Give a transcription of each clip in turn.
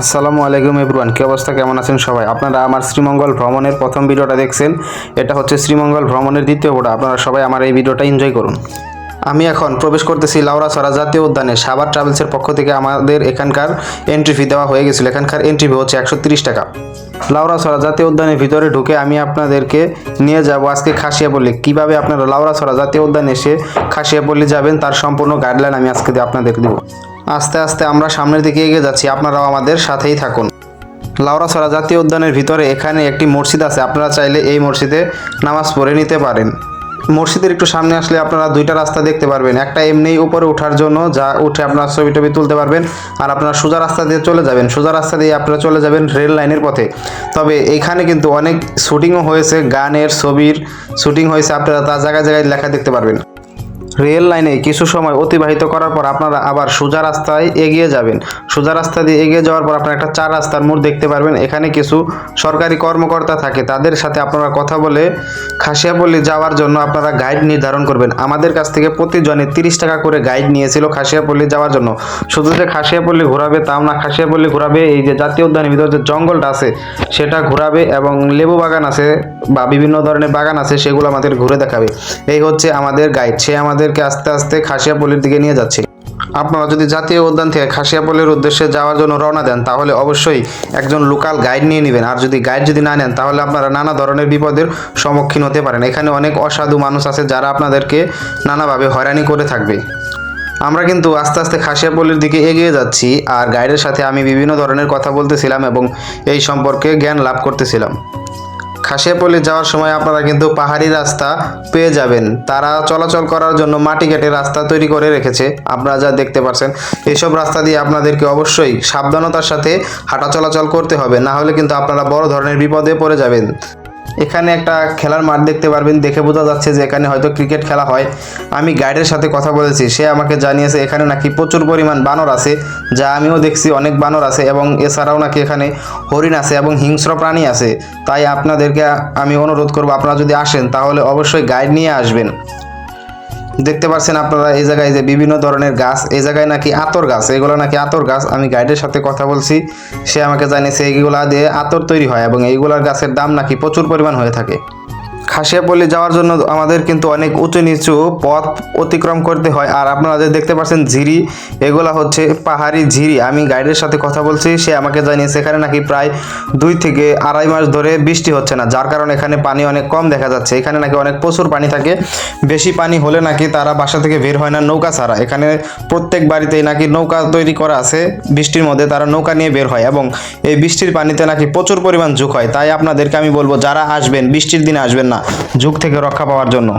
আসসালামু আলাইকুম এভরিওয়ান, কি অবস্থা? কেমন আছেন সবাই? আপনারা আমার শ্রীমঙ্গল ভ্রমণের প্রথম ভিডিওটা দেখছেন। এটা হচ্ছে শ্রীমঙ্গল ভ্রমণের দ্বিতীয় ভিডিও আপনারা সবাই আমার এই ভিডিওটা এনজয় করুন। আমি এখন প্রবেশ করতেছি লাউরা লাউরাছড়া জাতীয় উদ্যানে। সাবার ট্রাভেলসের পক্ষ থেকে আমাদের এখানকার এন্ট্রি ফি দেওয়া হয়ে গেছিল। এখানকার এন্ট্রি ফি হচ্ছে একশো টাকা। লাউরাছড়া জাতীয় উদ্যানের ভিতরে ঢুকে আমি আপনাদেরকে নিয়ে যাব আজকে খাসিয়া খাসিয়াপল্লী। কীভাবে আপনারা লাউরা লাউরাছড়া জাতীয় উদ্যানে এসে খাসিয়া খাসিয়াপল্লী যাবেন তার সম্পূর্ণ গাইডলাইন আমি আজকে আপনাদেরকে দেবো। আস্তে আস্তে আমরা সামনের দিকে এগিয়ে যাচ্ছি। আপনারাও আমাদের সাথেই থাকুন। লাউরা লাউরাছড়া জাতীয় উদ্যানের ভিতরে এখানে একটি মসজিদ আছে। আপনারা চাইলে এই মসজিদে নামাজ পড়ে নিতে পারেন। মসজিদের একটু সামনে আসলে আপনারা দুইটা রাস্তা দেখতে পারবেন। একটা এমনি উপরে ওঠার জন্য, যা উঠে আপনারা ছবি টবি তুলতে পারবেন, আর আপনারা সোজা রাস্তা দিয়ে চলে যাবেন। সোজা রাস্তা দিয়ে আপনারা চলে যাবেন রেল লাইনের পথে। তবে এখানে কিন্তু অনেক শুটিংও হয়েছে, গানের ছবির শুটিং হয়েছে, আপনারা তার জায়গায় জায়গায় লেখা দেখতে পারবেন। রেল লাইনে কিছু সময় অতিবাহিত করার পর আপনারা আবার সোজা রাস্তায় এগিয়ে যাবেন। সোজা রাস্তা দিয়ে এগিয়ে যাওয়ার পর আপনারা একটা চার রাস্তার মোড় দেখতে পারবেন। এখানে কিছু সরকারি কর্মকর্তা থাকে, তাদের সাথে আপনারা কথা বলে খাসিয়াপল্লী যাওয়ার জন্য আপনারা গাইড নির্ধারণ করবেন। আমাদের কাছ থেকে প্রতিজনে তিরিশ টাকা করে গাইড নিয়েছিল খাসিয়াপল্লী যাওয়ার জন্য। শুধু যে খাসিয়াপল্লী ঘোরাবে তাও না, খাসিয়াপল্লী ঘোরাবে এই যে জাতীয় উদ্যানের ভিতরে যে জঙ্গলটা আছে, সেটা ঘোরাবে এবং লেবু বাগান আছে বা বিভিন্ন ধরনের বাগান আছে, সেগুলো আমাদের ঘুরে দেখাবে। এই হচ্ছে আমাদের গাইড সে আমাদেরকে আস্তে আস্তে খাসিয়াপল্লির দিকে নিয়ে যাচ্ছে। আপনারা যদি জাতীয় উদ্যান থেকে খাসিয়াপল্লির উদ্দেশ্যে যাওয়ার জন্য রওনা দেন, তাহলে অবশ্যই একজন লোকাল গাইড নিয়ে নেবেন। আর যদি গাইড যদি না নেন, তাহলে আপনারা নানা ধরনের বিপদের সম্মুখীন হতে পারেন। এখানে অনেক অসাধু মানুষ আছে যারা আপনাদেরকে নানাভাবে হয়রানি করে থাকবে। আমরা কিন্তু আস্তে আস্তে খাসিয়াপল্লির দিকে এগিয়ে যাচ্ছি আর গাইডের সাথে আমি বিভিন্ন ধরনের কথা বলতেছিলাম এবং এই সম্পর্কে জ্ঞান লাভ করতেছিলাম। খাসিয়াপল্লি যাওয়ার সময় আপনারা কিন্তু পাহাড়ি রাস্তা পেয়ে যাবেন। তারা চলাচল করার জন্য মাটি কেটে রাস্তা তৈরি করে রেখেছে। আপনারা যা দেখতে পাচ্ছেন এসব রাস্তা দিয়ে আপনাদেরকে অবশ্যই সাবধানতার সাথে হাঁটা চলাচল করতে হবে। না হলে কিন্তু আপনারা বড় ধরনের বিপদে পড়ে যাবেন। এখানে একটা খেলার মাঠ দেখতে পারবেন। দেখে বোঝা যাচ্ছে যে এখানে হয়তো ক্রিকেট খেলা হয়। আমি গাইডের সাথে কথা বলেছি। সে আমাকে জানিয়েছে, এখানে নাকি প্রচুর পরিমাণ বানর আছে, যা আমিও দেখছি অনেক বানর আছে এবং এছাড়াও নাকি এখানে হরিণ আছে এবং হিংস্র প্রাণী আছে। তাই আপনাদেরকে আমি অনুরোধ করব, আপনারা যদি আসেন তাহলে অবশ্যই গাইড নিয়ে আসবেন। দেখতে পাচ্ছেন আপনারা এই জায়গায় যে বিভিন্ন ধরনের গাছ, এই জায়গায় নাকি আতর গাছ, এগুলো নাকি আতর গাছ। আমি গাইডের সাথে কথা বলছি, সে আমাকে জানিয়েছে এইগুলা দিয়ে আতর তৈরি হয় এবং এইগুলার গাছের দাম নাকি প্রচুর পরিমাণ হয়ে থাকে। খাসিয়াপল্লি যাওয়ার জন্য আমাদের কিন্তু অনেক উঁচু নিচু পথ অতিক্রম করতে হয়। আর আপনারা যে দেখতে পাচ্ছেন ঝিরি, এগুলা হচ্ছে পাহাড়ি ঝিরি। আমি গাইডের সাথে কথা বলছি, সে আমাকে জানিয়েছে, এখানে নাকি প্রায় দুই থেকে আড়াই মাস ধরে বৃষ্টি হচ্ছে না, যার কারণে এখানে পানি অনেক কম দেখা যাচ্ছে। এখানে নাকি অনেক প্রচুর পানি থাকে, বেশি পানি হলে নাকি তারা বাসা থেকে বের হয় না নৌকা ছাড়া। এখানে প্রত্যেক বাড়িতেই নাকি নৌকা তৈরি করা আছে, বৃষ্টির মধ্যে তারা নৌকা নিয়ে বের হয় এবং এই বৃষ্টির পানিতে নাকি প্রচুর পরিমাণ ঝুঁক হয়। তাই আপনাদেরকে আমি বলব, যারা আসবেন, বৃষ্টির দিনে আসবেন না। ঝুঁক থেকে রক্ষা পাওয়ার জন্য।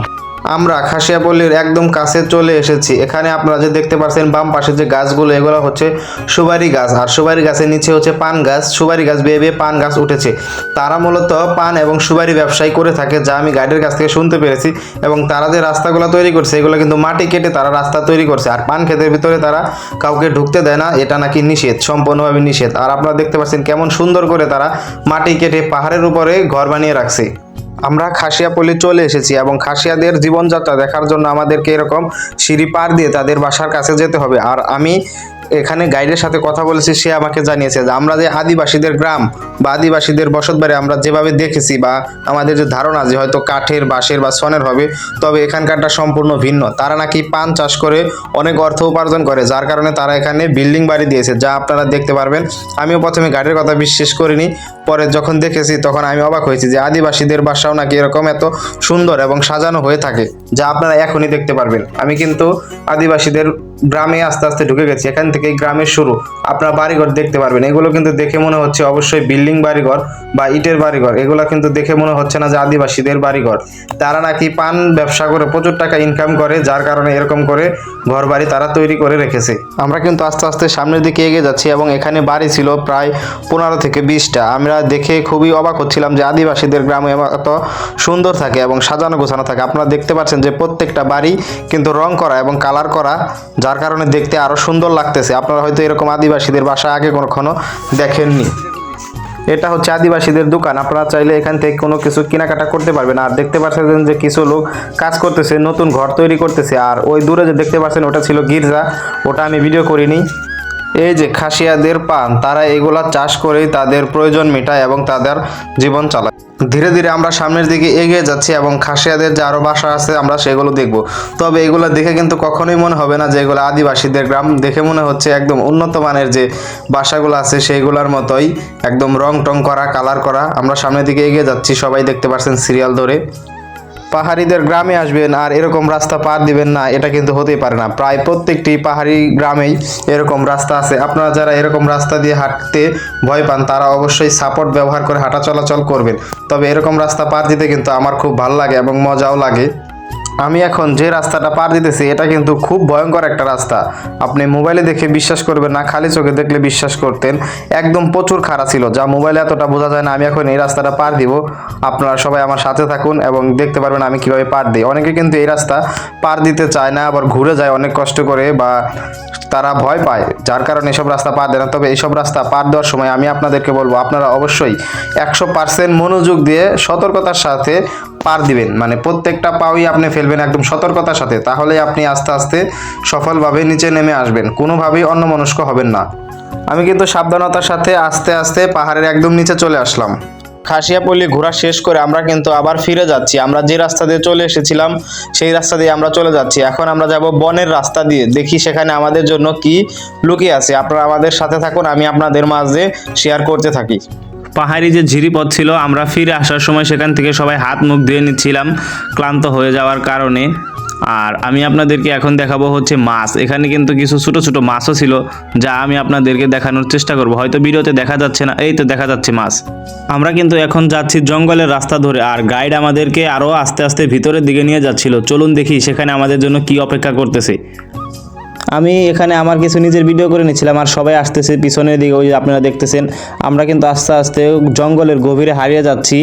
আমরা খাসিয়াপল্লির একদম কাছে চলে এসেছি। এখানে আপনারা যে দেখতে পাচ্ছেন বাম পাশে যে গাছগুলো, এগুলো হচ্ছে সুপারি গাছ। আর সুপারি গাছের নিচে হচ্ছে পান গাছ। সুপারি গাছ বেয়ে বেয়ে পান গাছ উঠেছে। তারা মূলত পান এবং সুবারি ব্যবসায়ী করে থাকে, যা আমি গাইডের কাছ থেকে শুনতে পেরেছি। এবং তারা যে রাস্তাগুলো তৈরি করছে, এগুলো কিন্তু মাটি কেটে তারা রাস্তা তৈরি করছে। আর পান ক্ষেতের ভিতরে তারা কাউকে ঢুকতে দেয় না, এটা নাকি নিষেধ, সম্পূর্ণভাবে নিষেধ। আর আপনারা দেখতে পাচ্ছেন কেমন সুন্দর করে তারা মাটি কেটে পাহাড়ের উপরে ঘর বানিয়ে রাখছে। আমরা খাসিয়াপল্লি চলে এসেছি এবং খাসিয়াদের জীবনযাত্রা দেখার জন্য আমাদেরকে এরকম সিঁড়ি পার দিয়ে তাদের বাসার কাছে যেতে হবে। আর আমি এখানে গাইডের সাথে কথা বলেছি, সে আমাকে জানিয়েছে যে আমরা যে আদিবাসীদের গ্রাম বা আদিবাসীদের বসতবাড়ি আমরা যেভাবে দেখেছি বা আমাদের যে ধারণা যে হয়তো কাঠের, বাঁশের বা সনের হবে, তবে এখানকারটা সম্পূর্ণ ভিন্ন। তারা নাকি পান চাষ করে অনেক অর্থ উপার্জন করে, যার কারণে তারা এখানে বিল্ডিং বাড়ি দিয়েছে, যা আপনারা দেখতে পারবেন। আমিও প্রথমে গাড়ির কথা বিশ্বাস করিনি, পরে যখন দেখেছি তখন আমি অবাক হয়েছি যে আদিবাসীদের বাসাও নাকি এরকম এত সুন্দর এবং সাজানো হয়ে থাকে, যা আপনারা এখনই দেখতে পারবেন। আমি কিন্তু আদিবাসীদের গ্রামে আস্তে আস্তে ঢুকে গেছি। এখান থেকে গ্রামের শুরু। আপনারা বাড়িঘর দেখতে পারবেন। এগুলো কিন্তু দেখে মনে হচ্ছে অবশ্যই বিল্ডিং বাড়িঘর বা ইটের বাড়িঘর। এগুলো কিন্তু দেখে মনে হচ্ছে না যে আদিবাসীদের বাড়িঘর। তারা নাকি পান ব্যবসা করে, প্রচুর টাকা ইনকাম করে, যার কারণে এরকম করে ঘর বাড়ি তারা তৈরি করে রেখেছে। আমরা কিন্তু আস্তে আস্তে সামনের দিকে এগিয়ে যাচ্ছি এবং এখানে বাড়ি ছিল প্রায় পনেরো থেকে বিশটা। আমরা দেখে খুবই অবাক হচ্ছিলাম যে আদিবাসীদের গ্রামে এত সুন্দর থাকে এবং সাজানো গোছানো থাকে। আপনারা দেখতে পাচ্ছেন যে প্রত্যেকটা বাড়ি কিন্তু রং করা এবং কালার করা যার কারণে দেখতে আরও সুন্দর লাগতেছে। আপনারা হয়তো এরকম আদিবাসীদের বাসা আগে কখনো দেখেননি। এটা হচ্ছে আদিবাসীদের দোকান। আপনারা চাইলে এখান থেকে কোনো কিছু কেনাকাটা করতে পারবেন। আর দেখতে পাচ্ছেন যে কিছু লোক কাজ করতেছে, নতুন ঘর তৈরি করতেছে। আর ওই দূরে যে দেখতে পাচ্ছেন, ওটা ছিল গির্জা। ওটা আমি ভিডিও করিনি। এই যে খাসিয়াদের পান, তারা এগুলা চাষ করেই তাদের প্রয়োজন মেটায় এবং তাদের জীবন চালায়। ধীরে ধীরে আমরা সামনের দিকে এগিয়ে যাচ্ছি এবং খাসিয়াদের যে আরও বাসা আছে, আমরা সেগুলো দেখব। তবে এগুলো দেখে কিন্তু কখনোই মনে হবে না যে এগুলো আদিবাসীদের গ্রাম। দেখে মনে হচ্ছে একদম উন্নত মানের যে বাসাগুলো আছে, সেইগুলোর মতোই একদম রং টং করা কালার করা। আমরা সামনের দিকে এগিয়ে যাচ্ছি, সবাই দেখতে পাচ্ছেন সিরিয়াল ধরে। পাহাড়িদের গ্রামে আসবেন আর এরকম রাস্তা পার দিবেন না, এটা কিন্তু হতেই পারে না। প্রায় প্রত্যেকটি পাহাড়ি গ্রামেই এরকম রাস্তা আছে। আপনারা যারা এরকম রাস্তা দিয়ে হাঁটতে ভয় পান, তারা অবশ্যই সাপোর্ট ব্যবহার করে হাঁটা চলাচল করবেন। তবে এরকম রাস্তা পার দিতে কিন্তু আমার খুব ভালো লাগে এবং মজাও লাগে। আমি এখন যে রাস্তাটা পার দিতেছি, এটা কিন্তু খুব ভয়ঙ্কর একটা রাস্তা। আপনি মোবাইলে দেখে বিশ্বাস করবেন না, খালি চোখে দেখলে বিশ্বাস করতেন। একদম প্রচুর খারাপ ছিল, যা মোবাইলে এতটা বোঝা যায় না, আমি এখন এই রাস্তাটা পার দিব। আপনারা সবাই আমার সাথে থাকুন এবং দেখতে পারবেন আমি কীভাবে পার দিই। অনেকে কিন্তু এই রাস্তা পার দিতে চায় না, আবার ঘুরে যায় অনেক কষ্ট করে বা তারা ভয় পায়, যার কারণে এসব রাস্তা পার দেয় না। তবে এইসব রাস্তা পার দেওয়ার সময় আমি আপনাদেরকে বলব, আপনারা অবশ্যই একশো পার্সেন্ট মনোযোগ দিয়ে সতর্কতার সাথে পার দিবেন। মানে প্রত্যেকটা পাওই আপনি ফেলবেন একদম সতর্কতার সাথে। তাহলে আপনি আস্তে আস্তে সফলভাবে নিচে নেমে আসবেন। কোনোভাবেই অন্যমনস্ক হবেন না। আমি কিন্তু সাবধানতার সাথে আস্তে আস্তে পাহাড়ের একদম নিচে চলে আসলাম। খাসিয়াপল্লি ঘোরা শেষ করে আমরা কিন্তু আবার ফিরে যাচ্ছি। আমরা যে রাস্তা দিয়ে চলে এসেছিলাম, সেই রাস্তা দিয়ে আমরা চলে যাচ্ছি। এখন আমরা যাব বনের রাস্তা দিয়ে। দেখি সেখানে আমাদের জন্য কি লুকিয়ে আছে। আপনারা আমাদের সাথে থাকুন, আমি আপনাদের মাঝে শেয়ার করতে থাকি। পাহাড়ি যে ঝিরিপথ ছিল, আমরা ফিরে আসার সময় সেখান থেকে সবাই হাত মুখ ধুয়ে নিচ্ছিলাম ক্লান্ত হয়ে যাওয়ার কারণে। আর আমি আপনাদেরকে এখন দেখাবো হচ্ছে মাছ। এখানে কিন্তু কিছু ছোট ছোট মাছও ছিল, যা আমি আপনাদেরকে দেখানোর চেষ্টা করব। হয়তো ভিডিওতে দেখা যাচ্ছে না, এই তো দেখা যাচ্ছে মাছ। আমরা কিন্তু এখন যাচ্ছি জঙ্গলের রাস্তা ধরে, আর গাইড আমাদেরকে আরও আস্তে আস্তে ভিতরের দিকে নিয়ে যাচ্ছিল। চলুন দেখি সেখানে আমাদের জন্য কি অপেক্ষা করতেছে। আমি এখানে আমার কিছু নিজের ভিডিও করে নিচ্ছিলাম, আর সবাই আসতেছে পিছনের দিকে, ওই আপনারা দেখতেছেন। আমরা কিন্তু আস্তে আস্তে জঙ্গলের গভীরে হারিয়ে যাচ্ছি,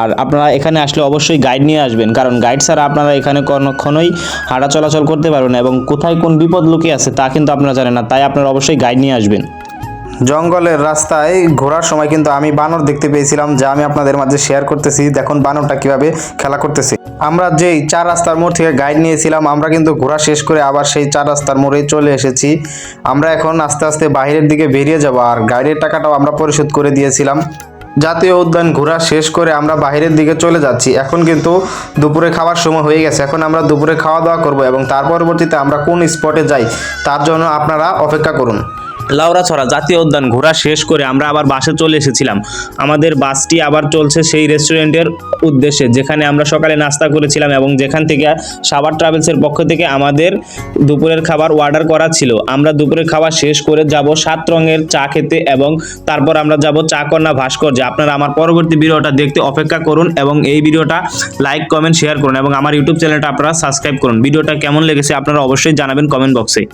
আর আপনারা এখানে আসলে অবশ্যই গাইড নিয়ে আসবেন, কারণ গাইড ছাড়া আপনারা এখানে কোনোক্ষণই হাঁটা চলাচল করতে পারবেন এবং কোথায় কোন বিপদ লুকিয়ে আছে তা কিন্তু আপনারা জানেন না, তাই আপনারা অবশ্যই গাইড নিয়ে আসবেন। জঙ্গলের রাস্তায় ঘোরার সময় কিন্তু আমি বানর দেখতে পেয়েছিলাম যা আমি আপনাদের মাঝে শেয়ার করতেছি। দেখুন বানরটা কীভাবে খেলা করতেছে। আমরা যেই চার রাস্তার মোড় থেকে গাইড নিয়েছিলাম, আমরা কিন্তু ঘোরা শেষ করে আবার সেই চার রাস্তার মোড়ে চলে এসেছি। আমরা এখন আস্তে আস্তে বাইরের দিকে বেরিয়ে যাব আর গাইডের টাকাটাও আমরা পরিশোধ করে দিয়েছিলাম। জাতীয় উদ্যান ঘোরা শেষ করে আমরা বাইরের দিকে চলে যাচ্ছি। এখন কিন্তু দুপুরে খাওয়ার সময় হয়ে গেছে। এখন আমরা দুপুরে খাওয়া দাওয়া করব এবং তার পরবর্তীতে আমরা কোন স্পটে যাই, তার জন্য আপনারা অপেক্ষা করুন। লাউরাছড়া জাতীয় উদ্যান ঘোরা শেষ করে আমরা আবার বাসে চলে এসেছিলাম। আমাদের বাসটি আবার চলছে সেই রেস্টুরেন্টের উদ্দেশ্যে, যেখানে আমরা সকালে নাস্তা করেছিলাম এবং যেখান থেকে সাবার ট্রাভেলসের পক্ষ থেকে আমাদের দুপুরের খাবার অর্ডার করা ছিল। আমরা দুপুরের খাবার শেষ করে যাব সাত রঙের চা খেতে এবং তারপর আমরা যাব চা কন্যা ভাস্কর্যে। আপনারা আমার পরবর্তী ভিডিওটা দেখতে অপেক্ষা করুন এবং এই ভিডিওটা লাইক, কমেন্ট, শেয়ার করুন এবং আমার ইউটিউব চ্যানেলটা আপনারা সাবস্ক্রাইব করুন। ভিডিওটা কেমন লেগেছে আপনারা অবশ্যই জানাবেন কমেন্ট বক্সে।